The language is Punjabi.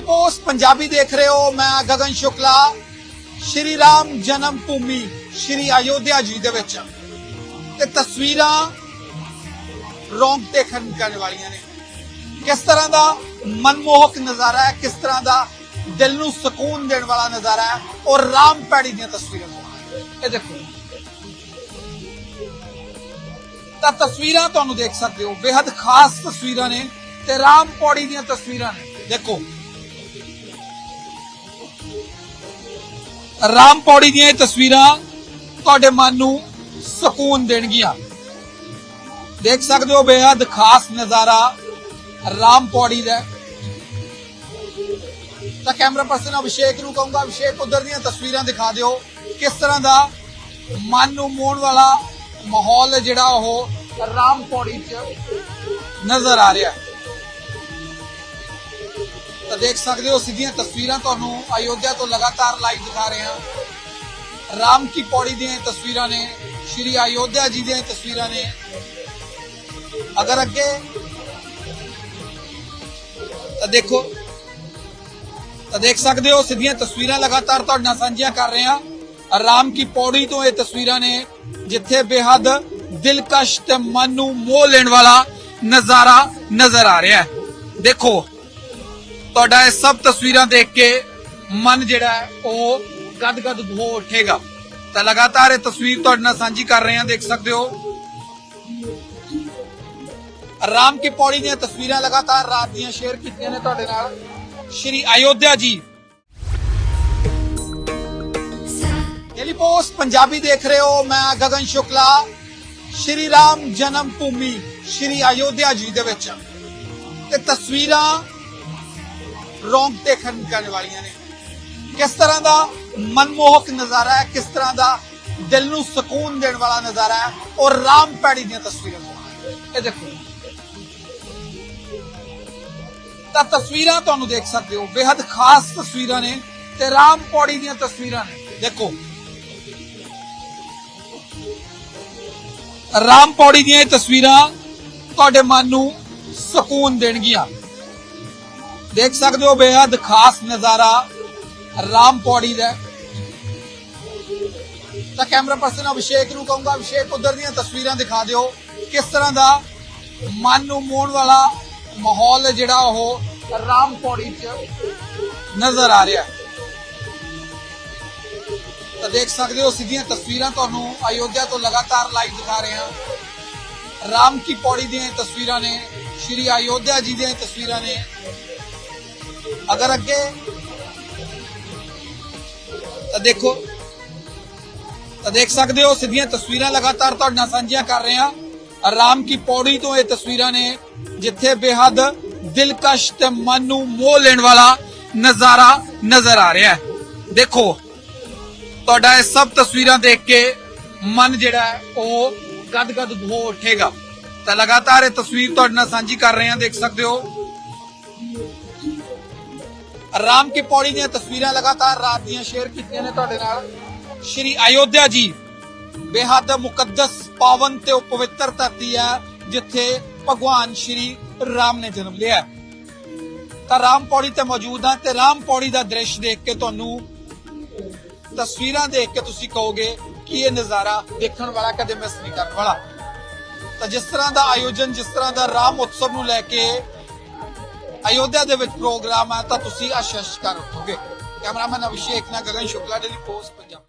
ਡੇਲੀ ਪੋਸਟ ਪੰਜਾਬੀ ਦੇਖ ਰਹੇ ਹੋ ਮੈਂ ਗਗਨ ਸ਼ੁਕਲਾ ਸ਼੍ਰੀ ਰਾਮ ਜਨਮ ਭੂਮੀ ਸ਼੍ਰੀ ਅਯੋਧਿਆ ਜੀ ਦੇ ਵਿੱਚ ਤੇ ਤਸਵੀਰਾਂ ਰੋਂਗਟੇ ਖੜਨ ਕਰਨ ਵਾਲੀਆਂ ਨੇ ਕਿਸ ਤਰ੍ਹਾਂ ਦਾ ਮਨਮੋਹਕ ਨਜ਼ਾਰਾ ਹੈ ਕਿਸ ਤਰ੍ਹਾਂ ਦਾ ਦਿਲ ਨੂੰ ਸਕੂਨ ਦੇਣ ਵਾਲਾ ਨਜ਼ਾਰਾ ਹੈ ਔਰ ਰਾਮ ਪੈੜੀ ਦੀਆਂ ਤਸਵੀਰਾਂ ਇਹ ਦੇਖੋ ਤਾਂ ਤਸਵੀਰਾਂ ਤੁਹਾਨੂੰ ਦੇਖ ਸਕਦੇ ਹੋ ਬੇहद ਖਾਸ ਤਸਵੀਰਾਂ ਨੇ ਤੇ ਰਾਮ ਪੌੜੀ ਦੀਆਂ ਤਸਵੀਰਾਂ ਨੇ ਦੇਖੋ ਰਾਮ ਪੌੜੀ ਦੀਆਂ ਇਹ ਤਸਵੀਰਾਂ ਤੁਹਾਡੇ ਮਨ ਨੂੰ ਸਕੂਨ ਦੇਣਗੀਆਂ। ਦੇਖ ਸਕਦੇ ਹੋ ਬੇहद ਖਾਸ ਨਜ਼ਾਰਾ ਰਾਮ ਪੌੜੀ ਦਾ। ਤਾਂ ਕੈਮਰਾ ਪਰਸਨ ਅਭਿਸ਼ੇਕ ਨੂੰ ਕਹੂੰਗਾ, ਅਭਿਸ਼ੇਕ, ਉਧਰ ਦੀਆਂ ਤਸਵੀਰਾਂ ਦਿਖਾ ਦਿਓ। ਕਿਸ ਤਰ੍ਹਾਂ ਦਾ ਮਨ ਨੂੰ ਮੋਹਣ ਵਾਲਾ ਮਾਹੌਲ ਹੈ ਜਿਹੜਾ ਉਹ ਰਾਮ ਪੌੜੀ 'ਚ ਨਜ਼ਰ ਆ ਰਿਹਾ ਹੈ। ਦੇਖ ਸਕਦੇ ਹੋ ਸਿੱਧੀਆਂ ਤਸਵੀਰਾਂ ਤੁਹਾਨੂੰ ਅਯੋਧਿਆ ਤੋਂ ਲਗਾਤਾਰ ਲਾਈਵ ਦਿਖਾ ਰਹੇ ਹਾਂ। ਰਾਮ ਕੀ ਪੌੜੀ ਦੀਆਂ ਇਹ ਤਸਵੀਰਾਂ ਨੇ, ਸ਼੍ਰੀ ਅਯੋਧਿਆ ਜੀ ਦੀਆਂ ਇਹ ਤਸਵੀਰਾਂ ਨੇ। ਅਗਰ ਅੱਗੇ ਤਾਂ ਦੇਖੋ, ਤਾਂ ਦੇਖ ਸਕਦੇ ਹੋ ਸਿੱਧੀਆਂ ਤਸਵੀਰਾਂ ਲਗਾਤਾਰ ਤੁਹਾਡੇ ਨਾਲ ਸਾਂਝੀਆਂ ਕਰ ਰਹੇ ਹਾਂ। ਰਾਮ ਕੀ ਪੌੜੀ ਤੋਂ ਇਹ ਤਸਵੀਰਾਂ ਨੇ, ਜਿੱਥੇ ਬੇਹੱਦ ਦਿਲਕਸ਼ ਤੇ ਮਨ ਨੂੰ ਮੋਹ ਲੈਣ ਵਾਲਾ ਨਜ਼ਾਰਾ ਨਜ਼ਰ ਆ ਰਿਹਾ ਹੈ। ਦੇਖੋ ਤੁਹਾਡਾ ਇਹ ਸਭ ਤਸਵੀਰਾਂ ਦੇਖ ਕੇ ਮਨ ਜਿਹੜਾ ਹੈ ਉਹ ਗਦਗਦ ਹੋ ਉੱਠੇਗਾ। ਤਾਂ ਲਗਾਤਾਰ ਇਹ ਤਸਵੀਰ ਤੁਹਾਡੇ ਨਾਲ ਸਾਂਝੀ ਕਰ ਰਹੇ ਹਾਂ, ਦੇਖ ਸਕਦੇ ਹੋ। ਰਾਮ ਕੀ ਪੌੜੀ ਦੀਆਂ ਤਸਵੀਰਾਂ ਲਗਾਤਾਰ ਰਾਤ ਦੀਆਂ ਸ਼ੇਅਰ ਕੀਤੀਆਂ ਨੇ ਤੁਹਾਡੇ ਨਾਲ। ਸ਼੍ਰੀ ਅਯੋਧਿਆ ਜੀ। ਡੇਲੀ ਪੋਸਟ ਪੰਜਾਬੀ ਦੇਖ ਰਹੇ ਹੋ, ਮੈਂ ਗਗਨ ਸ਼ੁਕਲਾ। ਸ਼੍ਰੀ ਰਾਮ ਜਨਮ ਭੂਮੀ, ਸ਼੍ਰੀ ਅਯੋਧਿਆ ਜੀ ਦੇ ਵਿੱਚ। ਤੇ ਤਸਵੀਰਾਂ ਰੋਂਗਟੇ ਖੜਨ ਕਰਨ ਵਾਲੀਆਂ ਨੇ। ਕਿਸ ਤਰ੍ਹਾਂ ਦਾ ਮਨਮੋਹਕ ਨਜ਼ਾਰਾ ਹੈ, ਕਿਸ ਤਰ੍ਹਾਂ ਦਾ ਦਿਲ ਨੂੰ ਸਕੂਨ ਦੇਣ ਵਾਲਾ ਨਜ਼ਾਰਾ ਹੈ, ਔਰ ਰਾਮ ਪੈੜੀ ਦੀਆਂ ਤਸਵੀਰਾਂ। ਇਹ ਦੇਖੋ। ਤਾਂ ਤਸਵੀਰਾਂ ਤੁਹਾਨੂੰ ਦੇਖ ਸਕਦੇ ਹੋ। ਬੇहद ਖਾਸ ਤਸਵੀਰਾਂ ਨੇ ਤੇ ਰਾਮ ਪੌੜੀ ਦੀਆਂ ਤਸਵੀਰਾਂ ਨੇ। ਦੇਖੋ। ਰਾਮ ਪੌੜੀ ਦੀਆਂ ਇਹ ਤਸਵੀਰਾਂ ਤੁਹਾਡੇ ਮਨ ਨੂੰ ਸਕੂਨ ਦੇਣਗੀਆਂ। ਦੇਖ ਸਕਦੇ ਹੋ ਬੇहद ਖਾਸ ਨਜ਼ਾਰਾ ਰਾਮ ਪੌੜੀ ਦਾ। ਤਾਂ ਕੈਮਰਾ ਪਰਸਨ ਅਭਿਸ਼ੇਕ ਨੂੰ ਕਹੂੰਗਾ, ਅਭਿਸ਼ੇਕ, ਉਧਰ ਦੀਆਂ ਤਸਵੀਰਾਂ ਦਿਖਾ ਦਿਓ। ਕਿਸ ਤਰ੍ਹਾਂ ਦਾ ਮਨ ਨੂੰ ਮੋਹਣ ਵਾਲਾ ਮਾਹੌਲ ਜਿਹੜਾ ਉਹ ਰਾਮ ਪੌੜੀ 'ਚ ਨਜ਼ਰ ਆ ਰਿਹਾ ਤਾਂ ਦੇਖ ਸਕਦੇ ਹੋ ਸਿੱਧੀਆਂ ਤਸਵੀਰਾਂ ਤੁਹਾਨੂੰ ਅਯੋਧਿਆ ਤੋਂ ਲਗਾਤਾਰ ਲਾਈਵ ਦਿਖਾ ਰਹੇ ਹਾਂ। ਰਾਮ ਕੀ ਪੌੜੀ ਦੀਆਂ ਤਸਵੀਰਾਂ ਨੇ, ਸ਼੍ਰੀ ਅਯੋਧਿਆ ਜੀ ਦੀਆਂ ਤਸਵੀਰਾਂ ਨੇ। ਅਗਰ ਅੱਗੇ ਤਾਂ ਦੇਖੋ, ਤਾਂ ਦੇਖ ਸਕਦੇ ਹੋ ਸਿੱਧੀਆਂ ਤਸਵੀਰਾਂ ਲਗਾਤਾਰ ਤੁਹਾਡੇ ਨਾਲ ਸਾਂਝੀਆਂ ਕਰ ਰਹੇ ਹਾਂ। ਰਾਮ ਕੀ ਪੌੜੀ ਤੋਂ ਇਹ ਤਸਵੀਰਾਂ ਨੇ, ਜਿੱਥੇ ਬੇਹੱਦ ਦਿਲਕਸ਼ ਤੇ ਮਨ ਨੂੰ ਮੋਹ ਲੈਣ ਵਾਲਾ ਨਜ਼ਾਰਾ ਨਜ਼ਰ ਆ ਰਿਹਾ ਹੈ। ਦੇਖੋ, ਤੁਹਾਡਾ ਇਹ ਸਭ ਤਸਵੀਰਾਂ ਦੇਖ ਕੇ ਮਨ ਜਿਹੜਾ ਹੈ, ਉਹ ਗਦਗਦ ਹੋ ਉੱਠੇਗਾ। ਤਾਂ ਲਗਾਤਾਰ ਇਹ ਤਸਵੀਰ ਤੁਹਾਡੇ ਨਾਲ ਸਾਂਝੀ ਕਰ ਰਹੇ ਹਾਂ, ਦੇਖ ਸਕਦੇ ਹੋ। ਰਾਮ ਕੀ ਪੌੜੀ ਦੀਆਂ ਤਸਵੀਰਾਂ ਲਗਾਤਾਰ ਰਾਤ ਦੀਆਂ ਸ਼ੇਅਰ ਕੀਤੀਆਂ ਨੇ ਤੁਹਾਡੇ ਨਾਲ। ਸ਼੍ਰੀ ਅਯੋਧਿਆ ਜੀ, ਬੇਹੱਦ ਮੁਕੱਦਸ ਪਾਵਨ ਤੇ ਪਵਿੱਤਰ ਧਰਤੀ ਹੈ, ਜਿੱਥੇ ਭਗਵਾਨ ਸ਼੍ਰੀ ਰਾਮ ਨੇ ਜਨਮ ਲਿਆ ਤਾਂ ਰਾਮ ਪੌੜੀ ਤੇ ਮੌਜੂਦ ਹਾਂ ਤੇ ਰਾਮ ਪੌੜੀ ਦਾ ਦ੍ਰਿਸ਼ ਦੇਖ ਕੇ ਤੁਹਾਨੂੰ ਤਸਵੀਰਾਂ ਦੇਖ ਕੇ ਤੁਸੀਂ ਕਹੋਗੇ ਕਿ ਇਹ ਨਜ਼ਾਰਾ ਦੇਖਣ ਵਾਲਾ ਕਦੇ ਮਿਸ ਨਹੀਂ ਕਰਨ ਵਾਲਾ। ਤਾਂ ਜਿਸ ਤਰ੍ਹਾਂ ਦਾ ਆਯੋਜਨ, ਜਿਸ ਤਰ੍ਹਾਂ ਦਾ ਰਾਮ ਉਤਸਵ ਨੂੰ ਲੈ ਕੇ ਅਯੋਧਿਆ ਦੇ ਵਿੱਚ ਪ੍ਰੋਗਰਾਮ ਹੈ ਤਾਂ ਤੁਸੀਂ ਆਸ਼ੀਸ਼ ਕਰ ਉੱਠੋਗੇ ਕੈਮਰਾਮੈਨ ਅਭਿਸ਼ੇਕ ਨਾਲ ਗਗਨ ਸ਼ੁਕਲਾ ਡੇਲੀ ਪੋਸਟ ਪੰਜਾਬ।